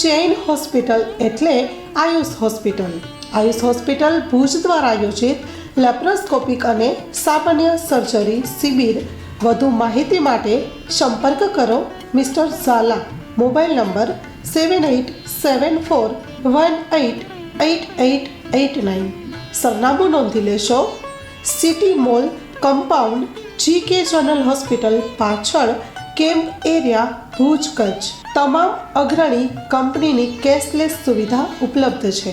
Chain hospital એટલે Ayush hospital. Ayush hospital Bhuj દ્વારા આયોજિત લેપ્રોસ્કોપિક અને સામાન્ય સર્જરી શિબિર. વધુ માહિતી માટે સંપર્ક કરો mister Zala. Mobile number seven eight seven four one eight eight eight eight nine. સરનામું નોંધી લેશો. City mall compound G K general hospital પાછળ કેમ્પ એરિયા ભુજ કચ્છ? તમામ અગ્રણી કંપનીની કેશલેસ સુવિધા ઉપલબ્ધ છે.